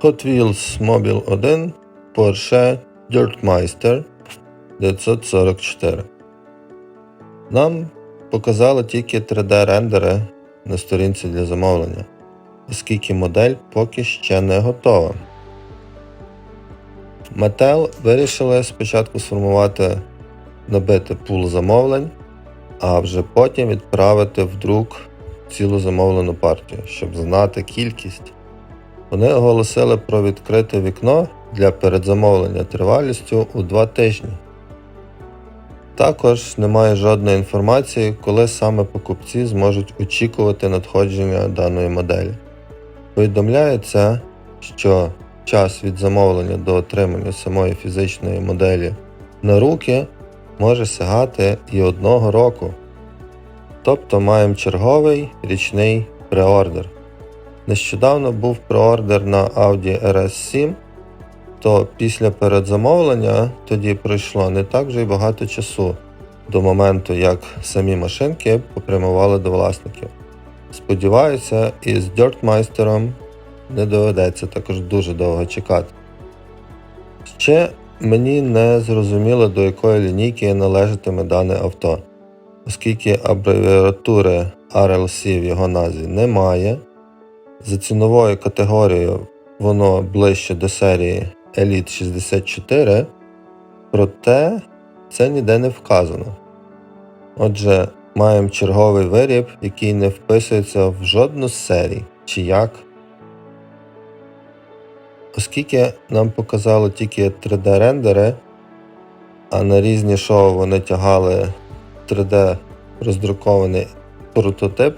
Hot Wheels Mobile 1 Porsche Dirtmeister 944. Нам показали тільки 3D-рендери на сторінці для замовлення, оскільки модель поки ще не готова. Mattel вирішили спочатку сформувати набити пул замовлень, а вже потім відправити в друк цілу замовлену партію, щоб знати кількість. Вони оголосили про відкрите вікно для передзамовлення тривалістю у 2 тижні. Також немає жодної інформації, коли саме покупці зможуть очікувати надходження даної моделі. Повідомляється, що час від замовлення до отримання самої фізичної моделі на руки може сягати і одного року. Тобто маємо черговий річний преордер. Нещодавно був преордер на Audi RS7, то після передзамовлення тоді пройшло не так вже й багато часу до моменту, як самі машинки попрямували до власників. Сподіваюся, із Dirtmeister не доведеться також дуже довго чекати. Ще мені не зрозуміло, до якої лінійки належатиме дане авто, оскільки абревіатури RLC в його назві немає. За ціновою категорією воно ближче до серії Elite 64, проте це ніде не вказано. Отже, маємо черговий виріб, який не вписується в жодну з серій, чи як. Оскільки нам показали тільки 3D-рендери, а на різні шоу вони тягали 3D роздрукований прототип,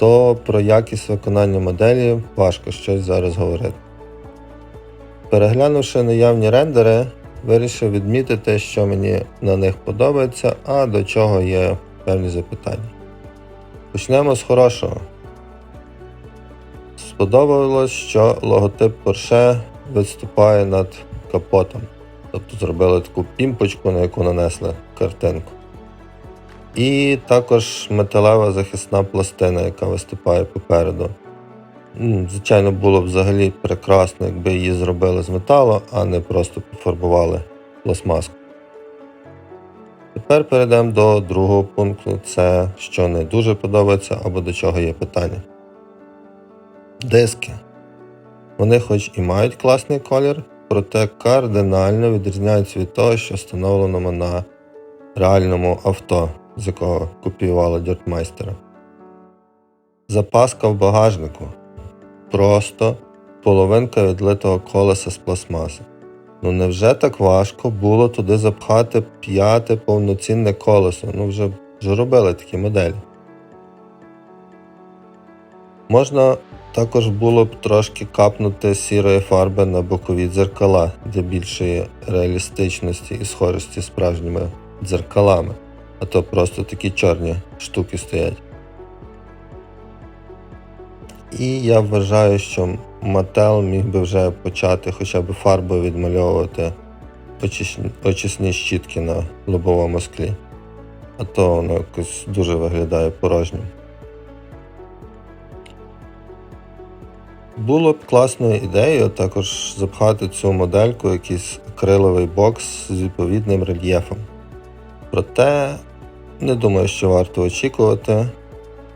то про якість виконання моделі важко щось зараз говорити. Переглянувши наявні рендери, вирішив відмітити, що мені на них подобається, а до чого є певні запитання. Почнемо з хорошого. Сподобалось, що логотип Porsche виступає над капотом. Тобто зробили таку пімпочку, на яку нанесли картинку. І також металева захисна пластина, яка виступає попереду. Звичайно, було б взагалі прекрасно, якби її зробили з металу, а не просто пофарбували пластмаску. Тепер перейдемо до другого пункту, це що не дуже подобається або до чого є питання. Диски. Вони хоч і мають класний колір, проте кардинально відрізняються від того, що встановлено на реальному авто, з якого копіювали Діртмайстера. Запаска в багажнику. Просто половинка відлитого колеса з пластмаси. Ну невже так важко було туди запхати п'яте повноцінне колесо? Ну вже вже робили такі моделі. Можна також було б трошки капнути сірої фарби на бокові дзеркала для більшої реалістичності і схожості з справжніми дзеркалами, а то просто такі чорні штуки стоять. І я вважаю, що Mattel міг би вже почати хоча б фарбою відмальовувати очисні щітки на лобовому склі. А то воно якось дуже виглядає порожнім. Було б класною ідеєю також запхати цю модельку якийсь акриловий бокс з відповідним рельєфом. Проте не думаю, що варто очікувати,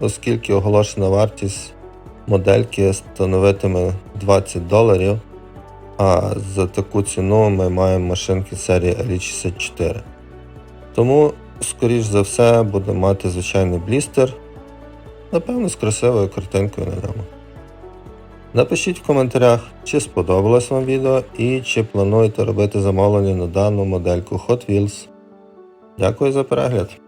оскільки оголошена вартість модельки становитиме 20 доларів, а за таку ціну ми маємо машинки серії Elite 64. Тому, скоріш за все, будемо мати звичайний блістер, напевно, з красивою картинкою на ньому. Напишіть в коментарях, чи сподобалось вам відео і чи плануєте робити замовлення на дану модельку Hot Wheels. Дякую за перегляд!